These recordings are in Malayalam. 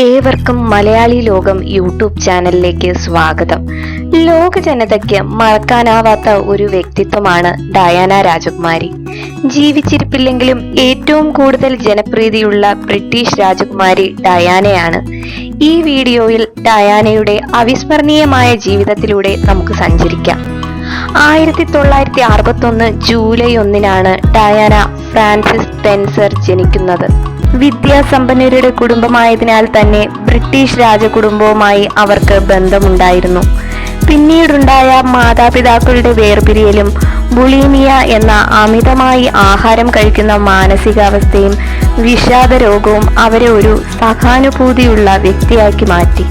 ഏവർക്കും മലയാളി ലോകം യൂട്യൂബ് ചാനലിലേക്ക് സ്വാഗതം. ലോക ജനതയ്ക്ക് മറക്കാനാവാത്ത ഒരു വ്യക്തിത്വമാണ് ഡയാന രാജകുമാരി. ജീവിച്ചിരിപ്പില്ലെങ്കിലും ഏറ്റവും കൂടുതൽ ജനപ്രീതിയുള്ള ബ്രിട്ടീഷ് രാജകുമാരി ഡയാനയാണ്. ഈ വീഡിയോയിൽ ഡയാനയുടെ അവിസ്മരണീയമായ ജീവിതത്തിലൂടെ നമുക്ക് സഞ്ചരിക്കാം. ആയിരത്തി തൊള്ളായിരത്തി അറുപത്തി ഒന്ന് ജൂലൈ ഒന്നിനാണ് ഡയാന ഫ്രാൻസിസ് സ്പെൻസർ ജനിക്കുന്നത്. വിദ്യാസമ്പന്നരുടെ കുടുംബമായതിനാൽ തന്നെ ബ്രിട്ടീഷ് രാജകുടുംബവുമായി അവർക്ക് ബന്ധമുണ്ടായിരുന്നു. പിന്നീടുണ്ടായ മാതാപിതാക്കളുടെ വേർപിരിയലും ബുളീമിയ എന്ന അമിതമായി ആഹാരം കഴിക്കുന്ന മാനസികാവസ്ഥയും വിഷാദ രോഗവും അവരെ ഒരു സഹാനുഭൂതിയുള്ള വ്യക്തിയാക്കി മാറ്റി.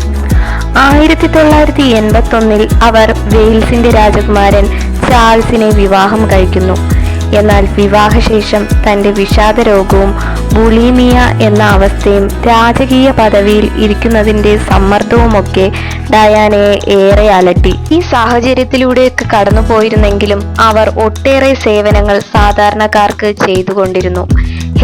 ആയിരത്തി തൊള്ളായിരത്തി എൺപത്തി ഒന്നിൽ അവർ വെയിൽസിന്റെ രാജകുമാരൻ ചാൾസിനെ വിവാഹം കഴിക്കുന്നു. എന്നാൽ വിവാഹശേഷം തന്റെ വിഷാദ രോഗവും ബുളീമിയ എന്ന അവസ്ഥയും രാജകീയ പദവിയിൽ ഇരിക്കുന്നതിന്റെ സമ്മർദ്ദവുമൊക്കെ ഡയാനയെ ഏറെ അലട്ടി. ഈ സാഹചര്യത്തിലൂടെയൊക്കെ കടന്നുപോയിരുന്നെങ്കിലും അവർ ഒട്ടേറെ സേവനങ്ങൾ സാധാരണക്കാർക്ക് ചെയ്തുകൊണ്ടിരുന്നു.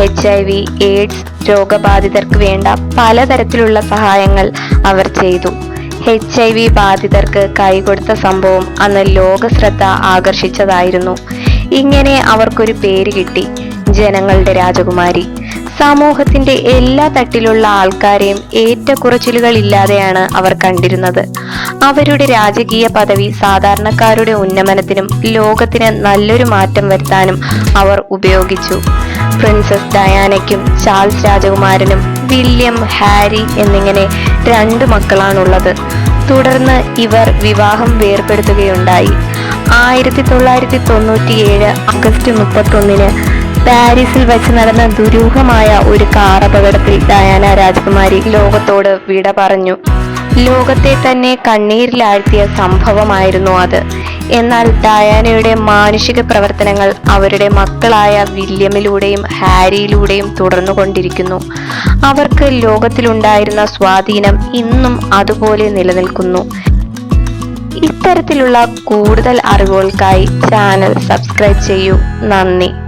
എച്ച് ഐ വി എയ്ഡ്സ് രോഗബാധിതർക്ക് വേണ്ട പലതരത്തിലുള്ള സഹായങ്ങൾ അവർ ചെയ്തു. എച്ച് ഐ വി ബാധിതർക്ക് കൈകൊടുത്ത സംഭവം അന്ന് ലോക ശ്രദ്ധ ആകർഷിച്ചതായിരുന്നു. ഇങ്ങനെ അവർക്കൊരു പേര് കിട്ടി ജനങ്ങളുടെ രാജകുമാരി. സമൂഹത്തിന്റെ എല്ലാ തട്ടിലുള്ള ആൾക്കാരെയും ഏറ്റക്കുറച്ചിലുകൾ ഇല്ലാതെയാണ് അവർ കണ്ടിരുന്നത്. അവരുടെ രാജകീയ പദവി സാധാരണക്കാരുടെ ഉന്നമനത്തിനും ലോകത്തിന് നല്ലൊരു മാറ്റം വരുത്താനും അവർ ഉപയോഗിച്ചു. പ്രിൻസസ് ഡയാനയ്ക്കും ചാൾസ് രാജകുമാരനും വില്യം ഹാരി എന്നിങ്ങനെ രണ്ട് മക്കളാണുള്ളത്. തുടർന്ന് ഇവർ വിവാഹം വേർപെടുത്തുകയുണ്ടായി. ആയിരത്തി തൊള്ളായിരത്തി തൊണ്ണൂറ്റിയേഴ് ആഗസ്റ്റ് മുപ്പത്തൊന്നിന് പാരീസിൽ വെച്ച് നടന്ന ദുരൂഹമായ ഒരു കാർ അപകടത്തിൽ ഡയാന രാജകുമാരി ലോകത്തോട് വിട പറഞ്ഞു. ലോകത്തെ തന്നെ കണ്ണീരിലാഴ്ത്തിയ സംഭവമായിരുന്നു അത്. എന്നാൽ ഡയാനയുടെ മാനുഷിക പ്രവർത്തനങ്ങൾ അവരുടെ മക്കളായ വില്യമിലൂടെയും ഹാരിയിലൂടെയും തുടർന്നുകൊണ്ടിരിക്കുന്നു. അവർക്ക് ലോകത്തിലുണ്ടായിരുന്ന സ്വാധീനം ഇന്നും അതുപോലെ നിലനിൽക്കുന്നു. ഇത്തരത്തിലുള്ള കൂടുതൽ അറിവുകൾക്കായി ചാനൽ സബ്സ്ക്രൈബ് ചെയ്യൂ. നന്ദി.